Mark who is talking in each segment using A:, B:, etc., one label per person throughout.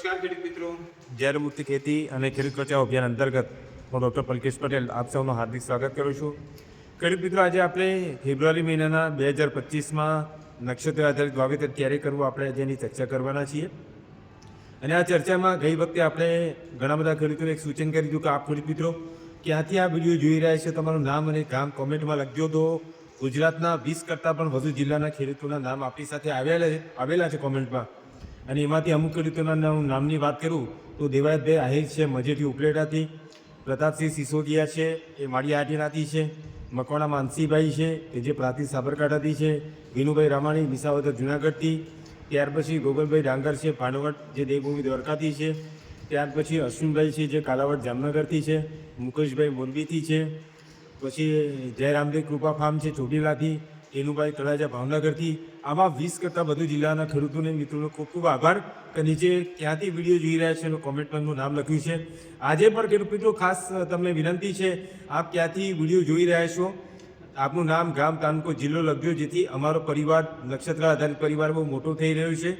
A: નમસ્કાર ખેડૂત મિત્રો. જ્યારે મુક્તિ ખેતી અને ખેડૂત બચાવ અભિયાન અંતર્ગત હું ડૉક્ટર પલકેશ પટેલ આપ સૌનું હાર્દિક સ્વાગત કરું છું. ખેડૂત મિત્રો, આજે આપણે ફેબ્રુઆરી મહિનાના બે હજાર પચીસમાં નક્ષત્ર આધારિત વાવેતર ક્યારે કરવું આપણે આજે એની ચર્ચા કરવાના છીએ. અને આ ચર્ચામાં ગઈ વખતે આપણે ઘણા બધા ખેડૂતોને એક સૂચન કરી દીધું કે આપ ખેડૂત મિત્રો, ક્યાંથી આ વીડિયો જોઈ રહ્યા છે તમારું નામ અને ગામ કોમેન્ટમાં લખજો તો ગુજરાતના વીસ કરતાં પણ વધુ જિલ્લાના ખેડૂતોના નામ આપણી સાથે આવેલા આવેલા છે કોમેન્ટમાં. અને એમાંથી અમુક ખેડૂતોના નામની વાત કરું તો દેવાયતભાઈ આહિર છે મજેઠી ઉપલેટાથી પ્રતાપસિંહ સિસોદિયા છે, એ માળી આટીનાથી છે. મકવાણા માનસીભાઈ છે કે જે પ્રાંતિજ સાબરકાંઠાથી છે. વિનુભાઈ રામાણી, વિસાવદર જુનાગઢથી. ત્યાર પછી ગોગલભાઈ ડાંગર છે ભાણવટ જે દેવભૂમિ દ્વારકાથી છે. ત્યાર પછી અશ્વિનભાઈ છે, જે કાલાવડ જામનગરથી છે. મુકેશભાઈ મોરબીથી છે. પછી જયરામદેવ કૃપા ફાર્મ છે, ચોટીલાથી. એનુભાઈ તળાજા ભાવનગરથી, આવા વીસ કરતાં વધુ જિલ્લાના ખેડૂતોને મિત્રોનો ખૂબ ખૂબ આભાર. કે નીચે ક્યાંથી વીડિયો જોઈ રહ્યા છે એનું કોમેન્ટમાં એમનું નામ લખ્યું છે. આજે પણ ખેડૂત મિત્રો ખાસ તમને વિનંતી છે, આપ ક્યાંથી વીડિયો જોઈ રહ્યા છો. આપનું નામ ગામ તાલુકો જિલ્લો લખજો, જેથી અમારો પરિવાર નક્ષત્ર આધારિત પરિવાર બહુ મોટો થઈ રહ્યો છે.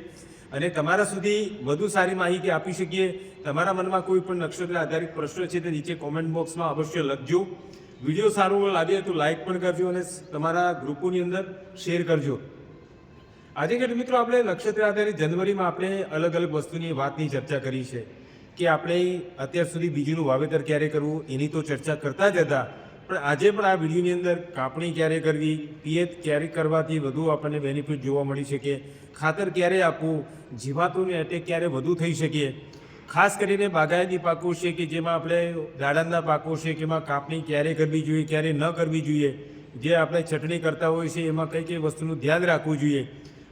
A: અને તમારા સુધી વધુ સારી માહિતી આપી શકીએ. તમારા મનમાં કોઈ પણ નક્ષત્ર આધારિત પ્રશ્ન છે તે નીચે કોમેન્ટ બોક્સમાં અવશ્ય લખજો. વીડિયો સારું લાગે તો લાઇક પણ કરજો અને તમારા ગ્રુપોની અંદર શેર કરજો. આજે કે મિત્રો આપણે નક્ષત્ર આધારિત જનવરીમાં આપણે અલગ અલગ વસ્તુની વાતની ચર્ચા કરી છે કે આપણે અત્યાર સુધી બીજુંનું વાવેતર ક્યારે કરવું એની તો ચર્ચા કરતા જ હતા. પણ આજે પણ આ વિડીયોની અંદર કાપણી ક્યારે કરવી, પિયત ક્યારે કરવાથી વધુ આપણને બેનિફિટ જોવા મળી શકે, ખાતર ક્યારે આપવું, જીવાતોને એટેક ક્યારે વધુ થઈ શકે ખાસ કરીને બાગાયતી પાકો છે કે જેમાં આપણે દાડમના પાકો છે કે એમાં કાપણી ક્યારે કરવી જોઈએ, ક્યારે ન કરવી જોઈએ, જે આપણે ચટણી કરતા હોય છે એમાં કઈ કઈ વસ્તુનું ધ્યાન રાખવું જોઈએ,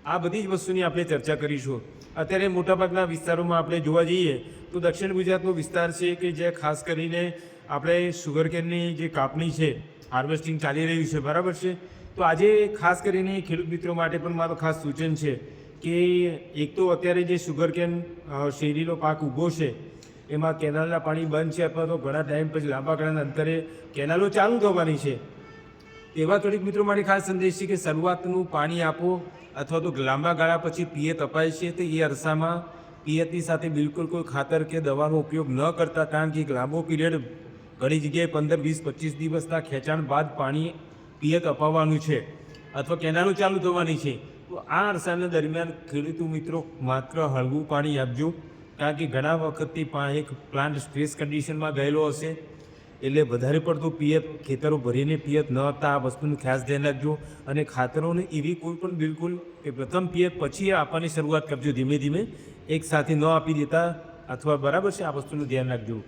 A: આ બધી જ વસ્તુની આપણે ચર્ચા કરીશું. અત્યારે મોટાભાગના વિસ્તારોમાં આપણે જોવા જઈએ તો દક્ષિણ ગુજરાતનો વિસ્તાર છે કે જે ખાસ કરીને આપણે સુગરકેનની જે કાપણી છે હાર્વેસ્ટિંગ ચાલી રહ્યું છે, બરાબર છે? તો આજે ખાસ કરીને ખેડૂત મિત્રો માટે પણ મારું ખાસ સૂચન છે કે એક તો અત્યારે જે સુગરકેન કેન શેરીનો પાક ઊભો છે, એમાં કેનાલના પાણી બંધ છે અથવા તો ઘણા ટાઈમ પછી લાંબા ગાળાના અંતરે કેનાલો ચાલુ થવાની છે. એવા થોડીક મિત્રો માટે ખાસ સંદેશ છે કે શરૂઆતનું પાણી આપો અથવા તો લાંબા ગાળા પછી પિયત અપાય છે તો એ અરસામાં પિયતની સાથે બિલકુલ કોઈ ખાતર કે દવાનો ઉપયોગ ન કરતા કારણ કે એક લાંબો પીરિયડ ઘણી જગ્યાએ પંદર, વીસ, પચીસ દિવસના ખેંચાણ બાદ પાણી પિયત અપાવવાનું છે અથવા કેનાલો ચાલુ થવાની છે. આ અરસાના દરમિયાન ખેડૂતો મિત્રો માત્ર હળવું પાણી આપજો, કારણ કે ઘણા વખતથી એક પ્લાન્ટ સ્ટ્રેસ કન્ડિશનમાં ગયેલો હશે. એટલે વધારે પડતું પિયત, ખેતરો ભરીને પિયત ન આપતા આ વસ્તુનું ખાસ ધ્યાન રાખજો. અને ખાતરોને એવી કોઈ પણ બિલકુલ કે પ્રથમ પિયત પછી આપવાની શરૂઆત કરજો. ધીમે ધીમે એક સાથે ન આપી દેતા અથવા બરાબર છે આ વસ્તુનું ધ્યાન રાખજો.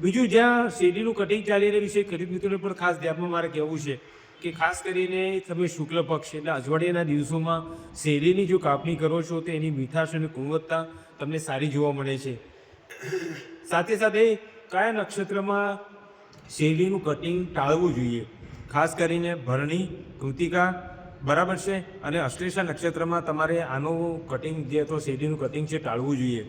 A: બીજું, જ્યાં શેરડીનું કટિંગ ચાલી રહ્યું છે, ખેડૂત મિત્રોને પણ ખાસ ધ્યાનમાં મારે કહેવું છે કે ખાસ કરીને તમે શુક્લ પક્ષ એટલે અજવાડિયાના દિવસોમાં શેરડીની જો કાપણી કરો છો, તો એની મીઠાશ અને ગુણવત્તા તમને સારી જોવા મળે છે. સાથે સાથે કયા નક્ષત્રમાં શેરડીનું કટિંગ ટાળવું જોઈએ? ખાસ કરીને ભરણી, કૃતિકા, બરાબર છે? અને અશ્લેષા નક્ષત્રમાં તમારે આનું કટિંગ જે અથવા શેરડીનું કટિંગ છે, ટાળવું જોઈએ.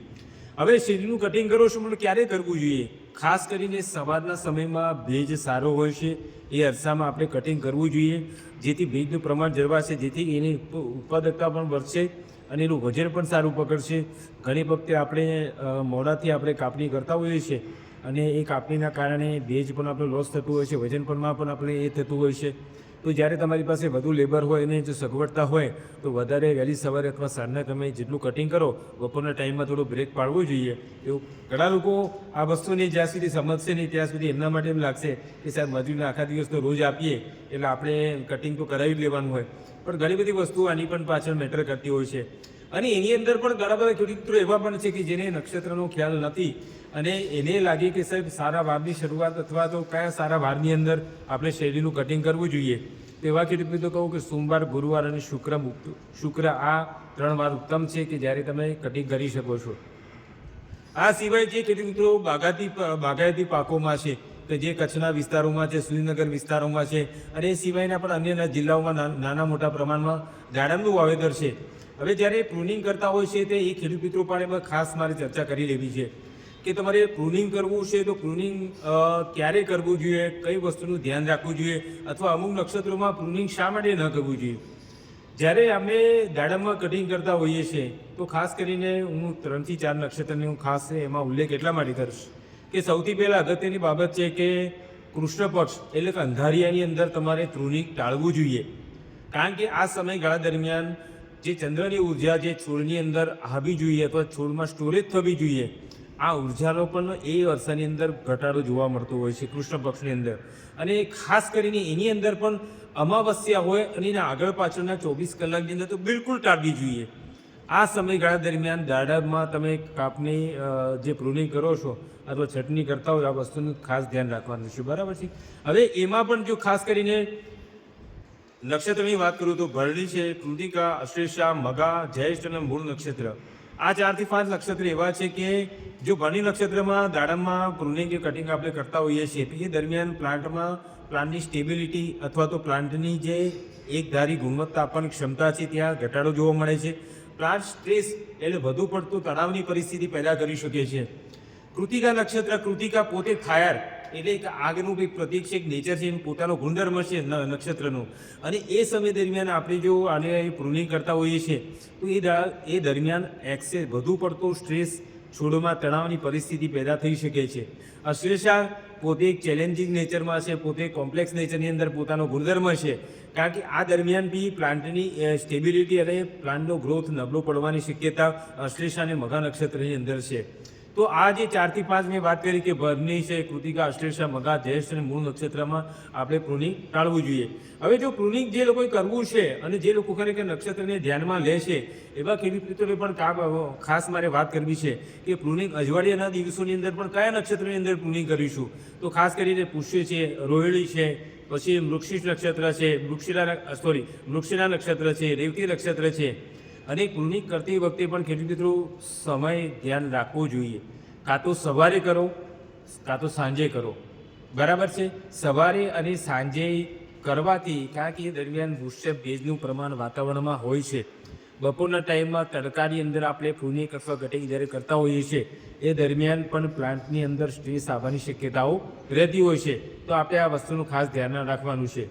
A: હવે શેરડીનું કટિંગ કરો છો પણ ક્યારે કરવું જોઈએ? ખાસ કરીને સવારના સમયમાં ભેજ સારો હોય છે, એ અરસામાં આપણે કટિંગ કરવું જોઈએ. જેથી ભેજનું પ્રમાણ જળવાશે, જેથી એની ઉત્પાદકતા પણ વધશે અને એનું વજન પણ સારું પકડશે. ઘણી વખતે આપણે મોડાથી આપણે કાપણી કરતા હોઈએ છીએ અને એ કાપણીના કારણે ભેજ પણ આપણો લોસ થતું હોય છે, વજન પણમાં પણ આપણે એ થતું હોય છે. તો જ્યારે તમારી પાસે વધુ લેબર હોય અને જો સગવડતા હોય, તો વધારે વહેલી સવારે અથવા સાંજના તમે જેટલું કટિંગ કરો, બપોરના ટાઈમમાં થોડો બ્રેક પાડવો જોઈએ. એવું ઘણા લોકો આ વસ્તુને જ્યાં સુધી સમજશે નહીં, ત્યાં સુધી એમના માટે એમ લાગશે કે સાહેબ મજૂરને આખા દિવસ તો રોજ આપીએ, એટલે આપણે કટિંગ તો કરાવી જ લેવાનું હોય. પણ ઘણી બધી વસ્તુઓ આની પણ પાછળ મેટર કરતી હોય છે. અને એની અંદર પણ ઘણા બધા ખેડૂતો એવા પણ છે કે જેને નક્ષત્રનો ખ્યાલ નથી. અને એને લાગે કે સાહેબ, સારા વારની શરૂઆત અથવા તો કયા સારા વારની અંદર આપણે શેરડીનું કટિંગ કરવું જોઈએ. તો એવા ખેડૂત મિત્રો કહું કે સોમવાર, ગુરુવાર અને શુક્ર શુક્ર આ ત્રણ વાર ઉત્તમ છે કે જ્યારે તમે કટિંગ કરી શકો છો. આ સિવાય જે ખેડૂત મિત્રો બાગાયતી બાગાયતી પાકોમાં છે કે જે કચ્છના વિસ્તારોમાં છે, સુરેન્દ્રનગર વિસ્તારોમાં છે, અને એ સિવાયના પણ અન્ય જિલ્લાઓમાં નાના મોટા પ્રમાણમાં દાડમનું વાવેતર છે. હવે જ્યારે પ્રુનિંગ કરતા હોય છે તે એ ખેડૂત મિત્રો પણ ખાસ મારે ચર્ચા કરી લેવી છે કે તમારે પ્રુનિંગ કરવું છે તો પ્રુનિંગ ક્યારે કરવું જોઈએ? કઈ વસ્તુનું ધ્યાન રાખવું જોઈએ? અથવા અમુક નક્ષત્રોમાં પ્રુનિંગ શા માટે ન કરવું જોઈએ? જ્યારે અમે દાડમમાં કટિંગ કરતા હોઈએ છીએ, તો ખાસ કરીને હું ત્રણથી ચાર નક્ષત્રની હું ખાસ એમાં ઉલ્લેખ એટલા માટે કરીશ કે સૌથી પહેલાં અગત્યની બાબત છે કે કૃષ્ણ પક્ષ એટલે કે અંધારિયાની અંદર તમારે તૃણિક ટાળવું જોઈએ. કારણ કે આ સમયગાળા દરમિયાન જે ચંદ્રની ઊર્જા, જે છોડની અંદર આવી જોઈએ, અથવા છોડમાં સ્ટોરેજ થવી જોઈએ, આ ઉર્જાનો પણ એ વર્ષાની અંદર ઘટાડો જોવા મળતો હોય છે કૃષ્ણ પક્ષની અંદર. અને ખાસ કરીને એની અંદર પણ અમાવસ્યા હોય અને એના આગળ પાછળના ચોવીસ કલાકની અંદર તો બિલકુલ ટાળવી જોઈએ. આ સમયગાળા દરમિયાન દાડામાં તમે કાપની જે પ્રુનિંગ કરો છો અથવા છટણી કરતા હોય, આ વસ્તુનું ખાસ ધ્યાન રાખવાનું છે. બરાબર છે? હવે એમાં પણ જો ખાસ કરીને નક્ષત્રની વાત કરું તો ભરણી છે કૃતિકા અશ્લેષા મગા, જ્યેષ્ઠ અને મૂળ નક્ષત્ર. આ ચારથી પાંચ નક્ષત્ર એવા છે કે જો ભરણી નક્ષત્રમાં દાડમમાં પ્રુનિંગ કે કટિંગ આપણે કરતા હોઈએ છીએ એ દરમિયાન પ્લાન્ટમાં, પ્લાન્ટની સ્ટેબિલિટી અથવા તો પ્લાન્ટની જે એકધારી ગુણવત્તા આપવાની ક્ષમતા છે, ત્યાં ઘટાડો જોવા મળે છે. પ્લાન્ટ સ્ટ્રેસ એટલે વધુ પડતું તણાવની પરિસ્થિતિ પેદા કરી શકે છે. કૃતિકા નક્ષત્ર, કૃતિકા પોતે ફાયર એટલે એક આગનું કંઈક પ્રતીક છે, એક નેચર છે એનું પોતાનો ગુણધર્મ છે નક્ષત્રનું. અને એ સમય દરમિયાન આપણે જો આને પ્રુનિંગ કરતા હોઈએ છીએ, તો એ એ દરમિયાન એક્સે વધુ પડતો સ્ટ્રેસ છોડમાં તણાવની પરિસ્થિતિ પેદા થઈ શકે છે. અશ્લેષા પોતે એક ચેલેન્જિંગ નેચરમાં છે, પોતે કોમ્પ્લેક્સ નેચરની અંદર પોતાનો ગુણધર્મ છે. કારણ કે આ દરમિયાન બી પ્લાન્ટની સ્ટેબિલિટી અને પ્લાન્ટનો ગ્રોથ નબળો પડવાની શક્યતા અશ્લેષા અને મઘા નક્ષત્રની અંદર છે. તો આ જે ચારથી પાંચ મેં વાત કરી કે ભરની છે, કૃતિકા, અશ્લેષા, મગા જ્યેષ્ઠ અને મૂળ નક્ષત્રમાં આપણે પ્રુનિંગ ટાળવું જોઈએ. હવે જો પ્રુનિંગ જે લોકોએ કરવું છે અને જે લોકો ખરેખર નક્ષત્રને ધ્યાનમાં લે છે, એવા ખેડૂત મિત્રોએ પણ ખાસ મારે વાત કરવી છે કે પ્રુનિંગ અજવાળિયાના દિવસોની અંદર પણ કયા નક્ષત્રની અંદર પ્રુનિંગ કરીશું? તો ખાસ કરીને પુષ્ય છે, રોહિણી છે, પછી વૃક્ષિષ નક્ષત્ર છે વૃક્ષિલા સોરી વૃક્ષિલા નક્ષત્ર છે, રેવતી નક્ષત્ર છે. અને પ્રુનિંગ કરતી વખતે પણ ખેડૂત મિત્રો સમય ધ્યાન રાખવું જોઈએ. કાં તો સવારે કરો, કાં તો સાંજે કરો. બરાબર છે? સવારે અને સાંજે કરવાથી, કારણ કે એ દરમિયાન વૃક્ષ ભેજનું પ્રમાણ વાતાવરણમાં હોય છે. બપોરના ટાઈમમાં તડકાની અંદર આપણે પ્રુનિંગ અથવા કટિંગ જ્યારે કરતા હોઈએ છીએ, એ દરમિયાન પણ પ્લાન્ટની અંદર સ્ટ્રેસ આવવાની શક્યતાઓ રહેતી હોય છે. તો આપણે આ વસ્તુનું ખાસ ધ્યાન રાખવાનું છે.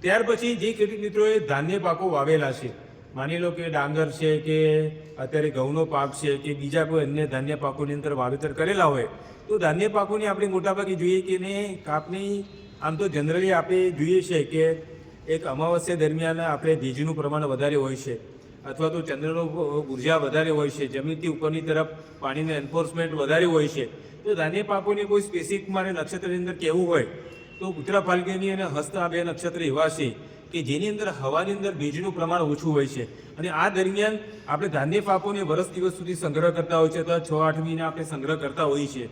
A: ત્યાર પછી જે ખેડૂત મિત્રોએ ધાન્ય પાકો વાવેલા છે માની લો કે ડાંગર છે કે અત્યારે ઘઉંનો પાક છે કે બીજા કોઈ અન્ય ધાન્ય પાકોની અંદર વાવેતર કરેલા હોય, તો ધાન્ય પાકોની આપણે મોટાભાગે જોઈએ કે ને કાપની આમ તો જનરલી આપણે જોઈએ છે કે એક અમાવસ્યા દરમિયાન આપણે ભેજનું પ્રમાણ વધારે હોય છે, અથવા તો ચંદ્રનો ઊર્જા વધારે હોય છે, જમીનથી ઉપરની તરફ પાણીનું એન્ફોર્સમેન્ટ વધારે હોય છે, તો ધાન્ય પાકોની કોઈ સ્પેસિફિક મારે નક્ષત્રની અંદર કહેવું હોય, તો ઉત્તરા ફાલ્ગુની અને હસ્ત બે નક્ષત્ર એવા છે કે જેની અંદર હવાની અંદર ભેજનું પ્રમાણ ઓછું હોય છે. અને આ દરમિયાન આપણે ધાન્ય પાકોને વરસ દિવસ સુધી સંગ્રહ કરતા હોય છે, અથવા છ, આઠ મહિના આપણે સંગ્રહ કરતા હોઈએ છીએ.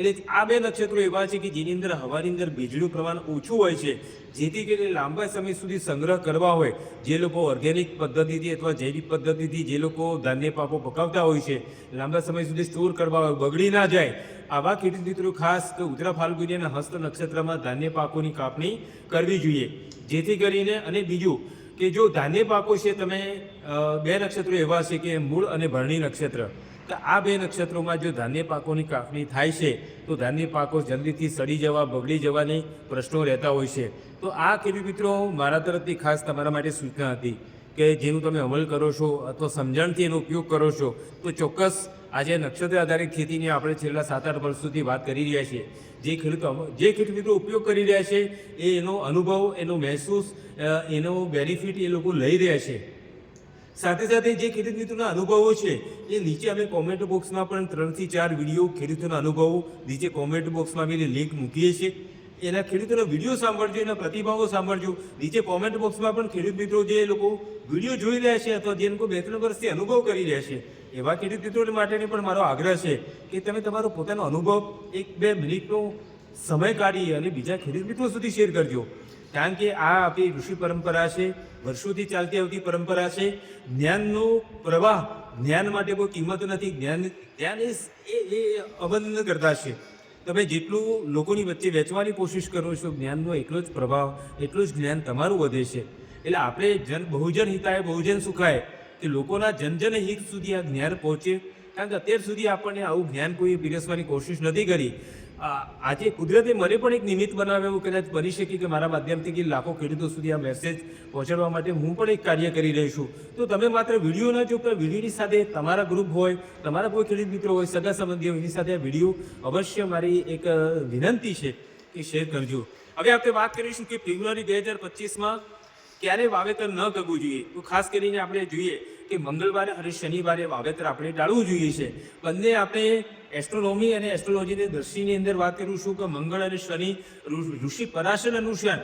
A: એટલે આ બે નક્ષત્રો એવા છે કે જેની અંદર હવાની અંદર ભેજનું પ્રમાણ ઓછું હોય છે. જેથી કરીને લાંબા સમય સુધી સંગ્રહ કરવા હોય. જે લોકો ઓર્ગેનિક પદ્ધતિથી અથવા જૈવિક પદ્ધતિથી જે લોકો ધાન્ય પાકો પકાવતા હોય છે, લાંબા સમય સુધી સ્ટોર કરવા હોય, બગડી ના જાય, આવા ખેડૂત મિત્રો ખાસ કે ઉત્તરા ફાલ્ગુની અને હસ્ત નક્ષત્રમાં ધાન્ય પાકોની કાપણી કરવી જોઈએ. જેથી કરીને અને બીજું કે જો ધાન્ય પાકો છે, તમે બે નક્ષત્રો એવા છે કે મૂળ અને ભરણી નક્ષત્ર. તો આ બે નક્ષત્રોમાં જો ધાન્ય પાકોની કાપણી થાય છે, તો ધાન્ય પાકો જલ્દીથી સડી જવા, બગડી જવાની પ્રશ્નો રહેતા હોય છે. તો આ ખેડૂત મિત્રો મારા તરફથી ખાસ તમારા માટે સૂચના હતી કે જેનું તમે અમલ કરો છો અથવા સમજણથી એનો ઉપયોગ કરો છો, તો ચોક્કસ આજે નક્ષત્ર આધારિત ખેતીની આપણે છેલ્લા સાત આઠ વર્ષોથી વાત કરી રહ્યા છીએ. જે ખેડૂતો જે ખેડૂત મિત્રો ઉપયોગ કરી રહ્યા છે, એ એનો અનુભવ, એનો મહેસૂસ એનો બેનિફિટ એ લોકો લઈ રહ્યા છે. સાથે સાથે જે ખેડૂત મિત્રોના અનુભવો છે, એ નીચે અમે કોમેન્ટ બોક્સમાં પણ ત્રણથી ચાર વીડિયો ખેડૂતોના અનુભવો નીચે કોમેન્ટ બોક્સમાં અમે લિંક મૂકીએ છીએ. એના ખેડૂતોના વીડિયો સાંભળજો, એના પ્રતિભાવો સાંભળજો. નીચે કોમેન્ટ બોક્સમાં પણ ખેડૂત મિત્રો જે લોકો વીડિયો જોઈ રહ્યા છે અથવા જે લોકો બે ત્રણ વર્ષથી અનુભવ કરી રહ્યા છે, એવા ખેડૂત મિત્રો માટેની પણ મારો આગ્રહ છે કે તમે તમારો પોતાનો અનુભવ એક બે મિનિટનો સમય કાઢી અને બીજા ખેડૂત મિત્રો સુધી શેર કરજો. કારણ કે આ આપણી ઋષિ પરંપરા છે, વર્ષોથી ચાલતી આવતી પરંપરા છે. જ્ઞાનનો પ્રવાહ, જ્ઞાન માટે કોઈ કિંમત નથી. જ્ઞાન જ્ઞાન એ, એ- એ કરતા છે. તમે જેટલું લોકોની વચ્ચે વેચવાની કોશિશ કરો છો, જ્ઞાનનો એટલો જ પ્રભાવ એટલું જ જ્ઞાન તમારું વધે છે. એટલે આપણે જન, બહુજન હિતાય, બહુજન સુખાય કે લોકોના જન જન હિત સુધી આ જ્ઞાન પહોંચે. કારણ કે અત્યાર સુધી આપણને આવું જ્ઞાન કોઈ પીરસવાની કોશિશ નથી કરી. આજે કુદરતે મને પણ એક નિમિત્ત બનાવે એવું કદાચ બની શકે કે મારા માધ્યમથી કે લાખો ખેડૂતો સુધી આ મેસેજ પહોંચાડવા માટે હું પણ એક કાર્ય કરી રહી છું. તો તમે માત્ર વીડિયો ન જો પણ વિડીયોની સાથે તમારા ગ્રુપ હોય, તમારા કોઈ ખેડૂત મિત્રો હોય, સગા સંબંધીઓ, એની સાથે આ વીડિયો અવશ્ય મારી એક વિનંતી છે કે શેર કરજો. હવે આપણે વાત કરીશું કે ફેબ્રુઆરી બે હજાર પચીસમાં ક્યારે વાવેતર ન કરવું જોઈએ? તો ખાસ કરીને આપણે જોઈએ કે મંગળવારે અને શનિવારે વાવેતર આપણે ટાળવું જોઈએ છે. બંને આપણે એસ્ટ્રોનોમી અને એસ્ટ્રોલોજીની દ્રષ્ટિની અંદર વાત કરીશું કે મંગળ અને શનિ ઋષિ પરાશર અનુસાર.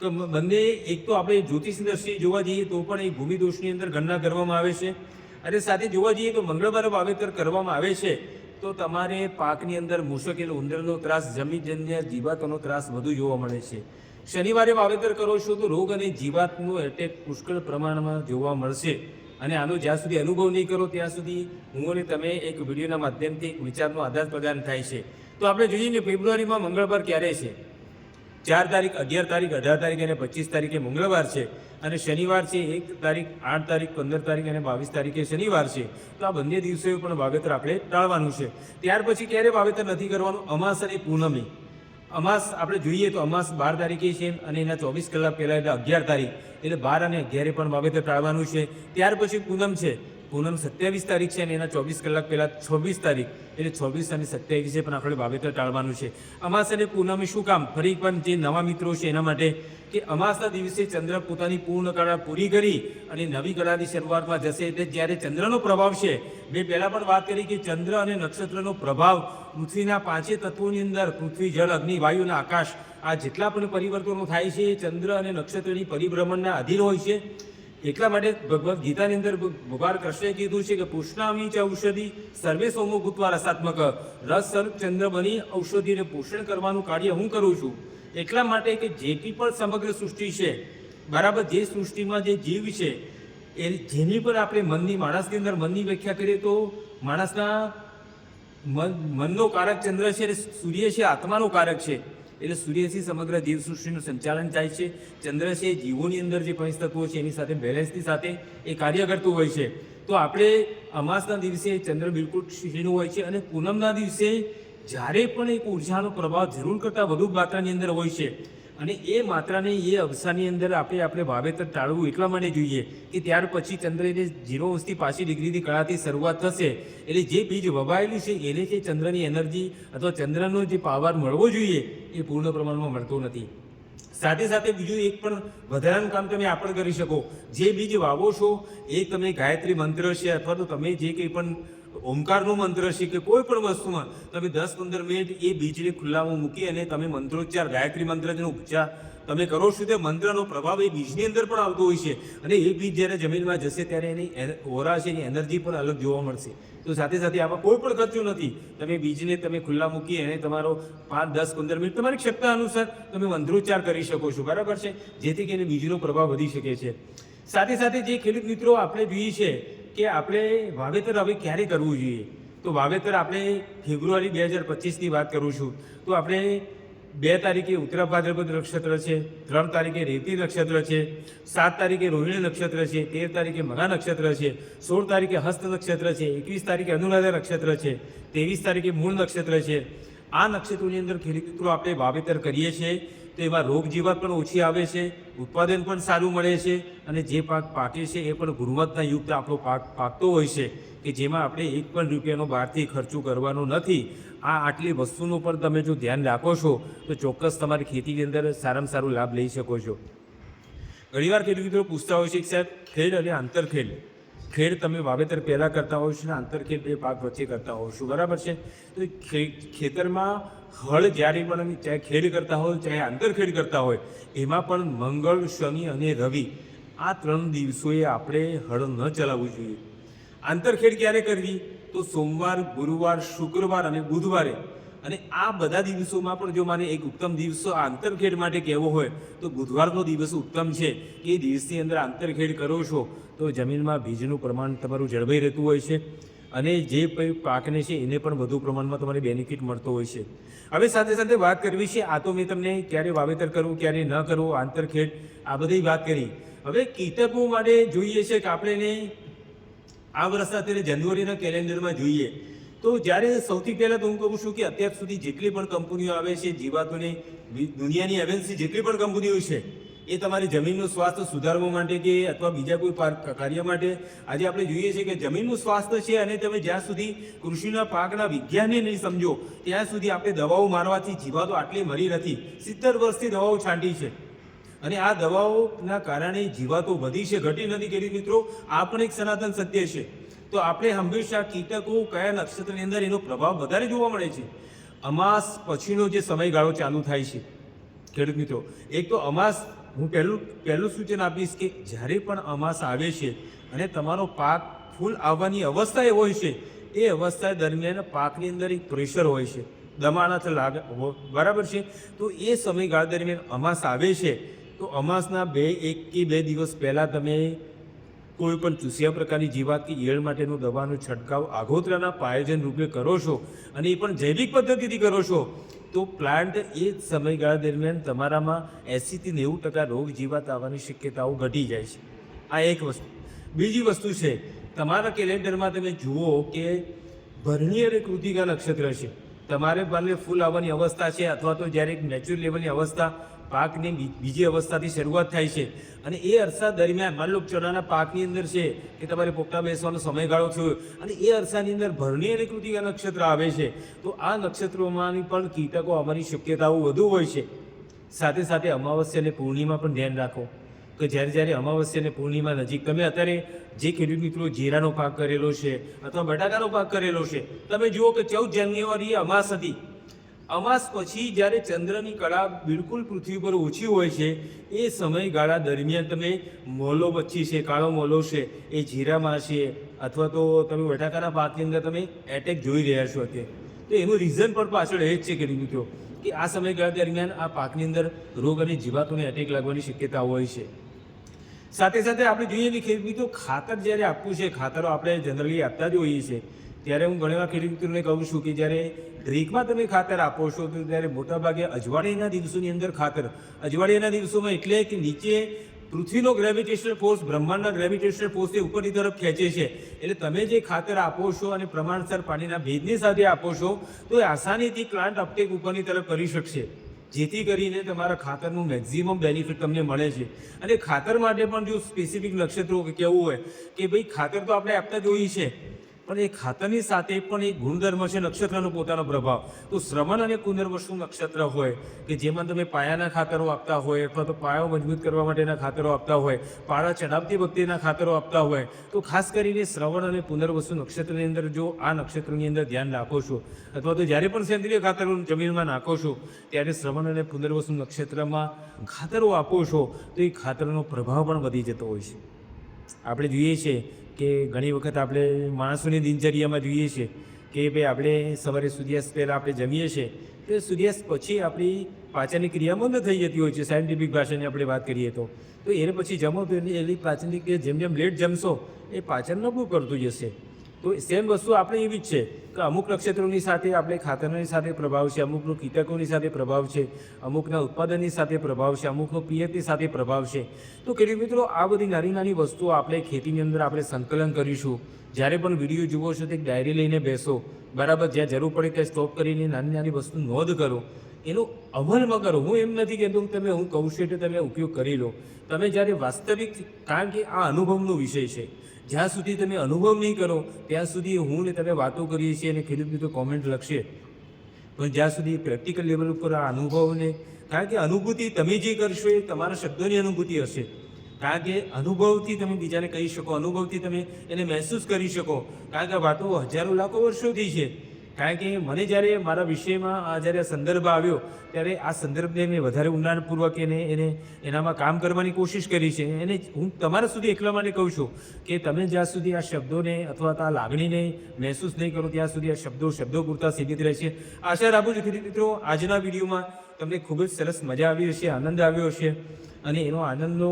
A: તો બંને એક તો આપણે જ્યોતિષની દ્રષ્ટિએ જોવા જઈએ તો પણ એ ભૂમિદોષની અંદર ગણના કરવામાં આવે છે. અને સાથે જોવા જઈએ તો મંગળવારે વાવેતર કરવામાં આવે છે. તો તમારે પાકની અંદર મુશ્કેલ ઉંદરનો ત્રાસ જમીનજન્ય જીવાતોનો ત્રાસ વધુ જોવા મળે છે. શનિવારે વાવેતર કરો છો તો રોગ અને જીવાતનું એટેક પુષ્કળ પ્રમાણમાં જોવા મળશે. અને આનો જ્યાં સુધી અનુભવ નહીં કરો, ત્યાં સુધી હું અને તમે એક વિડીયોના માધ્યમથી એક વિચારનો આદાન પ્રદાન થાય છે. તો આપણે જોઈએ કે ફેબ્રુઆરીમાં મંગળવાર ક્યારે છે? ચાર તારીખ, અગિયાર તારીખ, અઢાર તારીખ અને પચીસ તારીખે મંગળવાર છે. અને શનિવાર છે એક તારીખ, આઠ તારીખ, પંદર તારીખ અને બાવીસ તારીખે શનિવાર છે. તો આ બંને દિવસે પણ વાવેતર આપણે ટાળવાનું છે. ત્યાર પછી ક્યારે વાવેતર નથી કરવાનું? અમાસ અને પૂનમી. અમાસ આપણે જોઈએ તો અમાસ બાર તારીખે છે અને એના ચોવીસ કલાક પહેલાં એટલે અગિયાર તારીખ, એટલે બાર અને અગિયારે પણ વાવેતર ટાળવાનું છે. ત્યાર પછી પૂનમ છે. પૂનમ સત્યાવીસ તારીખ છે અને એના ચોવીસ કલાક પહેલાં છવ્વીસ તારીખ, એટલે છવ્વીસ અને સત્યાવીસે પણ આપણે વાવેતર ટાળવાનું છે. અમાસ અને પૂનમે શું કામ? ફરી પણ જે નવા મિત્રો છે એના માટે કે અમાસના દિવસે ચંદ્ર પોતાની પૂર્ણ કળા પૂરી કરી અને નવી કળાની શરૂઆતમાં જશે, એટલે જ્યારે ચંદ્રનો પ્રભાવ છે, મેં પહેલાં પણ વાત કરી કે ચંદ્ર અને નક્ષત્રનો પ્રભાવ પૃથ્વીના પાંચે તત્વોની અંદર, પૃથ્વી, જળ, અગ્નિ, વાયુ અને આકાશ આ જેટલા પણ પરિવર્તનો થાય છે એ ચંદ્ર અને નક્ષત્રની પરિભ્રમણના અધીન હોય છે. એટલા માટે ભગવદ્ ગીતાની અંદર ભગવાન કૃષ્ણએ કીધું છે કે પુષ્ણામી ચ ઔષધિ સર્વે સોમો ભૂતવા રસાત્મક. રસ સ્વરૂપ ચંદ્ર બની ઔષધિને પોષણ કરવાનું કાર્ય હું કરું છું. એટલા માટે કે જેટલી પણ સમગ્ર સૃષ્ટિ છે, બરાબર જે સૃષ્ટિમાં જે જીવ છે, એ જેની પર આપણે મનની, માણસની અંદર મનની વ્યાખ્યા કરીએ તો માણસના મન મનનો કારક ચંદ્ર છે સૂર્ય છે, આત્માનો કારક છે. એટલે સૂર્યથી સમગ્ર જીવ સૃષ્ટિનું સંચાલન થાય છે. ચંદ્ર છે, જીવોની અંદર જે પંચ તત્વો છે, એની સાથે બેલેન્સની સાથે એ કાર્ય કરતું હોય છે. તો આપણે અમાસના દિવસે ચંદ્ર બિલકુલ ક્ષીણું હોય છે અને પૂનમના દિવસે જ્યારે પણ એક ઉર્જાનો પ્રભાવ જરૂર કરતાં વધુ માત્રાની અંદર હોય છે. અને એ માત્રાને, એ અવસાની અંદર આપણે આપણે વાવેતર ટાળવું એટલા માટે જોઈએ કે ત્યાર પછી ચંદ્રને ઝીરો અંશથી પાછી ડિગ્રીની કળાથી શરૂઆત થશે. એટલે જે બીજ વવાયેલું છે, એને જે ચંદ્રની એનર્જી અથવા ચંદ્રનો જે પાવર મળવો જોઈએ એ પૂર્ણ પ્રમાણમાં મળતો નથી. સાથે સાથે બીજું એક પણ વધારાનું કામ તમે આ પણ કરી શકો. જે બીજ વાવો છો, એ તમે ગાયત્રી મંત્ર છે અથવા તો તમે જે કંઈ પણ ઓમકારનું મંત્ર છે કે કોઈ પણ વસ્તુમાં તમે દસ પંદર મિનિટ એ બીજને ખુલ્લામાં મૂકી અને તમે મંત્રોચ્ચાર, ગાયત્રી મંત્રનો ઉચ્ચાર તમે કરો છો તે મંત્રનો પ્રભાવ એ બીજની અંદર પણ આવતો હોય છે. અને એ બીજ જ્યારે જમીનમાં જશે ત્યારે એની, ઓરા છે એની એનર્જી પણ અલગ જોવા મળશે. તો સાથે સાથે આમાં કોઈ પણ ખર્ચો નથી. તમે બીજને તમે ખુલ્લા મૂકી અને તમારો પાંચ, દસ, પંદર મિનિટ તમારી ક્ષમતા અનુસાર તમે મંત્રોચ્ચાર કરી શકો છો. બરાબર છે? જેથી કરીને બીજનો પ્રભાવ વધી શકે છે. સાથે સાથે જે ખેડૂત મિત્રો આપણે જોઈએ છે કે આપણે વાવેતર હવે ક્યારે કરવું જોઈએ? તો વાવેતર આપણે ફેબ્રુઆરી બે હજાર પચીસની વાત કરું છું. તો આપણે બે તારીખે ઉત્તરા ભાદ્રપદ નક્ષત્ર છે, ત્રણ તારીખે રેતી નક્ષત્ર છે, સાત તારીખે રોહિણી નક્ષત્ર છે, તેર તારીખે મહા નક્ષત્ર છે, સોળ તારીખે હસ્ત નક્ષત્ર છે, એકવીસ તારીખે અનુરાધા નક્ષત્ર છે, ત્રેવીસ તારીખે મૂળ નક્ષત્ર છે. આ નક્ષત્રોની અંદર ખેડૂત આપણે વાવેતર કરીએ છીએ. તો એમાં રોગ જીવાત પણ ઓછી આવે છે, ઉત્પાદન પણ સારું મળે છે અને જે પાક પાકે છે એ પણ ગુણવત્તાયુક્ત આપણો પાક પાકતો હોય છે કે જેમાં આપણે એક પણ રૂપિયાનો બહારથી ખર્ચો કરવાનો નથી. આ આટલી વસ્તુનું પણ તમે જો ધ્યાન રાખો છો, તો ચોક્કસ તમારી ખેતીની અંદર સારામાં સારો લાભ લઈ શકો છો. ઘણીવાર ખેડૂત પૂછતા હોય છે કે સાહેબ, ખેડ અને આંતરખેડ ખેડ તમે વાવેતર પહેલાં કરતા હોવ છો અને આંતરખેડ બે પાક વચ્ચે કરતા હોવ છો, બરાબર છે? તો ખેતરમાં હળ જ્યારે પણ ચાહે ખેડ કરતા હોય, ચાહે આંતરખેડ કરતા હોય, એમાં પણ મંગળ, શનિ અને રવિ આ ત્રણ દિવસોએ આપણે હળ ન ચલાવવું જોઈએ. આંતરખેડ ક્યારે કરવી? તો સોમવાર, ગુરુવાર, શુક્રવાર અને બુધવારે અને આ બધા દિવસોમાં પણ જો મારે એક ઉત્તમ દિવસો આંતરખેડ માટે કહેવો હોય, તો બુધવારનો દિવસ ઉત્તમ છે એ દિવસની અંદર આંતરખેડ કરો છો, તો જમીનમાં ભીજનું પ્રમાણ તમારું જળવાઈ રહેતું હોય છે. અને જે પાકને છે એને પણ વધુ પ્રમાણમાં તમારે બેનિફિટ મળતો હોય છે. હવે સાથે સાથે વાત કરવી છે, આ તો મેં તમને ક્યારે વાવેતર કરવું, ક્યારે ન કરવું, આંતરખેડ, આ બધી વાત કરી. હવે કીટકો માટે જોઈએ છે કે આપણે આ વર્ષના અત્યારે જાન્યુઆરીના કેલેન્ડરમાં જોઈએ. તો જ્યારે સૌથી પહેલાં તો હું કહું છું કે અત્યાર સુધી જેટલી પણ કંપનીઓ આવે છે, જીવાતોની દુનિયાની એવન્સી જેટલી પણ કંપનીઓ છે, એ તમારી જમીનનું સ્વાસ્થ્ય સુધારવા માટે કે અથવા બીજા કોઈ કાર્ય માટે, આજે આપણે જોઈએ છીએ કે જમીનનું સ્વાસ્થ્ય છે અને તમે જ્યાં સુધી કૃષિના પાકના વિજ્ઞાનને નહીં સમજો, ત્યાં સુધી આપણે દવાઓ મારવાથી જીવાતો આટલી મરી નથી. સિત્તેર વર્ષથી દવાઓ છાંટી છે. અને આ દવાઓના કારણે જીવાતો વધી છે, ઘટી નથી. કરી મિત્રો? આ પણ એક સનાતન સત્ય છે. તો આપણે હંમેશા કીટકો, કયા નક્ષત્રની અંદર એનો પ્રભાવ વધારે જોવા મળે છે. અમાસ પછીનો જે સમયગાળો ચાલુ થાય છે, ખેડૂત મિત્રો, એક તો અમાસ, હું પહેલું પહેલું સૂચન આપીશ કે જ્યારે પણ અમાસ આવે છે અને તમારો પાક ફૂલ આવવાની અવસ્થા એ હોય છે, એ અવસ્થા દરમિયાન પાકની અંદર એક પ્રેશર હોય છે, દમાણાથ લાગે બરાબર છે? તો એ સમયગાળા દરમિયાન અમાસ આવે છે, તો અમાસના બે, એક કે બે દિવસ પહેલાં તમે કોઈ પણ ચૂસ્યા પ્રકારની જીવાત કે ઈયળ માટેનું દવાનો છંટકાવ આગોતરાના પાયોજન રૂપે કરો છો અને એ પણ જૈવિક પદ્ધતિથી કરો છો, તો પ્લાન્ટ એ જ સમયગાળા દરમિયાન તમારામાં એંસીથી નેવું ટકા રોગ જીવાત આવવાની શક્યતાઓ ઘટી જાય છે. આ એક વસ્તુ. બીજી વસ્તુ છે, તમારા કેલેન્ડરમાં તમે જુઓ કે ભરણી અને કૃતિકા નક્ષત્ર છે. તમારે ભલે ફૂલ આવવાની અવસ્થા છે અથવા તો જ્યારે એક નેચરલ લેવલની અવસ્થા પાકની બીજી અવસ્થાથી શરૂઆત થાય છે. અને એ અરસા દરમિયાન માની લો ચણાના પાકની અંદર છે કે તમારે પોપટા બેસવાનો સમયગાળો થયો અને એ અરસાની અંદર ભરણી અને કૃતિકા નક્ષત્ર આવે છે. તો આ નક્ષત્રોમાંની પણ કીટકો આવવાની શક્યતાઓ વધુ હોય છે. સાથે સાથે અમાવસ્યા અને પૂર્ણિમા પણ ધ્યાન રાખો. કે જ્યારે જ્યારે અમાવસ્યા અને પૂર્ણિમા નજીક તમે અત્યારે જે ખેડૂત મિત્રો જીરાનો પાક કરેલો છે અથવા બટાકાનો પાક કરેલો છે, તમે જુઓ કે ચૌદ જાન્યુઆરીએ અમાસ હતી. અમાસ પછી જ્યારે ચંદ્રની કળા બિલકુલ પૃથ્વી પર ઓછી હોય છે, એ સમયગાળા દરમિયાન તમે મોલો વચ્ચી છે, કાળો મોલો છે, એ જીરામાં છે, અથવા તો તમે બટાકાના પાકની અંદર તમે એટેક જોઈ રહ્યા છો અત્યારે. તો એનું રીઝન પણ પાછળ એ જ છે કે મિત્રો, કે આ સમયગાળા દરમિયાન આ પાકની અંદર રોગ અને જીવાતોને એટેક લાગવાની શક્યતા હોય છે. સાથે સાથે આપણે જોઈએ કે ખેડૂતો ખાતર જ્યારે આપવું છે, ખાતરો આપણે જનરલી આપતા જ હોઈએ છીએ. ત્યારે હું ઘણીવાર ખેડૂત મિત્રોને કહું છું કે જ્યારે ડ્રીકમાં તમે ખાતર આપો છો, તો ત્યારે મોટાભાગે અજવાળિયાના દિવસોની અંદર ખાતર. અજવાળિયાના દિવસોમાં એટલે કે નીચે પૃથ્વીનો ગ્રેવિટેશનલ ફોર્સ બ્રહ્માંડના ગ્રેવિટેશનલ ફોર્સને ઉપરની તરફ ખેંચે છે. એટલે તમે જે ખાતર આપો છો અને પ્રમાણસર પાણીના ભેજની સાથે આપો છો, તો એ આસાનીથી પ્લાન્ટ અપટેક ઉપરની તરફ કરી શકશે. જેથી કરીને તમારા ખાતરનું મેક્ઝિમમ બેનિફિટ તમને મળે છે. અને ખાતર માટે પણ જો સ્પેસિફિક નક્ષત્રો કહેવું હોય કે ભાઈ ખાતર તો આપણે આપતા જ હોઈએ છીએ પણ એ ખાતરની સાથે પણ એક ગુણધર્મ છે નક્ષત્રનો પોતાનો પ્રભાવ. તો શ્રવણ અને પુનર્વસુ નક્ષત્ર હોય? કે જેમાં તમે પાયાના ખાતરો આપતા હોય અથવા તો પાયો મજબૂત કરવા માટેના ખાતરો આપતા હોય, પાળા ચડાવતી વખતેના ખાતરો આપતા હોય, તો ખાસ કરીને શ્રવણ અને પુનર્વસુ નક્ષત્રની અંદર જો આ નક્ષત્રની અંદર ધ્યાન રાખો છો, અથવા તો જ્યારે પણ સેન્દ્રિય ખાતરો જમીનમાં નાખો છો, ત્યારે શ્રવણ અને પુનર્વસુ નક્ષત્રમાં ખાતરો આપો છો, તો એ ખાતરનો પ્રભાવ પણ વધી જતો હોય છે. આપણે જોઈએ છીએ કે ઘણી વખત આપણે માણસોની દિનચર્યામાં જોઈએ છીએ કે ભાઈ આપણે સવારે સૂર્યાસ્ત પહેલાં આપણે જમીએ છીએ, તો સૂર્યાસ્ત પછી આપણી પાચનની ક્રિયા બંધ થઈ જતી હોય છે સાયન્ટિફિક ભાષાની આપણે વાત કરીએ તો. તો એને પછી જમો તો એની પાચનની ક્રિયા જેમ જેમ લેટ જમશો, એ પાચન નબળું કરતું જશે. તો સેમ વસ્તુ આપણે એવી જ છે કે અમુક નક્ષત્રોની સાથે આપણે ખાતરની સાથે પ્રભાવ છે, અમુકનો કીટકોની સાથે પ્રભાવ છે, અમુકના ઉત્પાદનની સાથે પ્રભાવ છે, અમુકનો પિયતની સાથે પ્રભાવ છે. તો ખેડૂત મિત્રો આ બધી નાની નાની વસ્તુઓ આપણે ખેતીની અંદર આપણે સંકલન કરીશું? જ્યારે પણ વીડિયો જુઓ છો તે ડાયરી લઈને બેસો. બરાબર, જ્યાં જરૂર પડે ત્યાં સ્ટોપ કરીને નાની નાની વસ્તુ નોંધ કરો. એનો અમલમાં કરો. હું એમ નથી કહેતો તમે, હું કહું છું એટલે તમે ઉપયોગ કરી લો. તમે જ્યારે વાસ્તવિક, કારણ કે આ અનુભવનો વિષય છે. જ્યાં સુધી તમે અનુભવ નહીં કરો, ત્યાં સુધી હું ને તમે વાતો કરીએ છીએ અને ખેડૂત મિત્રો કોમેન્ટ લખશે. પણ જ્યાં સુધી પ્રેક્ટિકલ લેવલ ઉપર આ અનુભવને, કારણ કે અનુભૂતિ તમે જે કરશો એ તમારા શબ્દોની અનુભૂતિ હશે. કારણ કે અનુભવથી તમે બીજાને કહી શકો, અનુભવથી તમે એને મહેસૂસ કરી શકો. કારણ કે વાતો હજારો લાખો વર્ષોથી છે. કારણ કે મને જ્યારે મારા વિષયમાં જ્યારે સંદર્ભ આવ્યો, ત્યારે આ સંદર્ભને મેં વધારે ઊંડાણપૂર્વક એને એને એનામાં કામ કરવાની કોશિશ કરી છે. એને હું તમારા સુધી એકલા માટે કહું છું કે તમે જ્યાં સુધી આ શબ્દોને અથવા આ લાગણીને મહેસૂસ નહીં કરો, ત્યાં સુધી આ શબ્દો શબ્દો પૂરતા સીમિત રહેશે આશા રાખું છું ખેડૂત મિત્રો, આજના વિડીયોમાં તમને ખૂબ જ સરસ મજા આવી હશે, આનંદ આવ્યો હશે અને એનો આનંદનો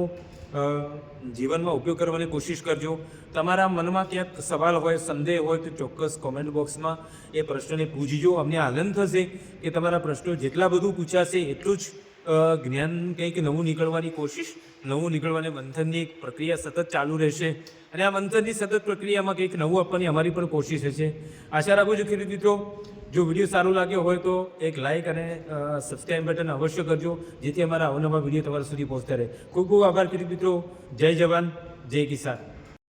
A: જીવનમાં ઉપયોગ કરવાની કોશિશ કરજો. તમારા મનમાં ક્યાંક સવાલ હોય, સંદેહ હોય, તો ચોક્કસ કોમેન્ટ બોક્સમાં એ પ્રશ્નને પૂછજો. અમને આનંદ થશે કે તમારા પ્રશ્નો જેટલા બધું પૂછાશે એટલું જ જ્ઞાન કંઈક નવું નીકળવાની કોશિશ, નવું નીકળવાની મંથનની એક પ્રક્રિયા સતત ચાલુ રહેશે. અને આ મંથનની સતત પ્રક્રિયામાં કંઈક નવું આપવાની અમારી પણ કોશિશ હશે. આશા રાખું છું ખેડૂત મિત્રો, જો વીડિયો સારો લાગ્યો હોય તો એક લાઇક અને સબસ્ક્રાઈબ બટન અવશ્ય કરજો, જેથી અમારા અવનવા વીડિયો તમારા સુધી પહોંચતા રહે. ખૂબ ખૂબ આભાર ખેડૂત મિત્રો. જય જવાન, જય કિસાન.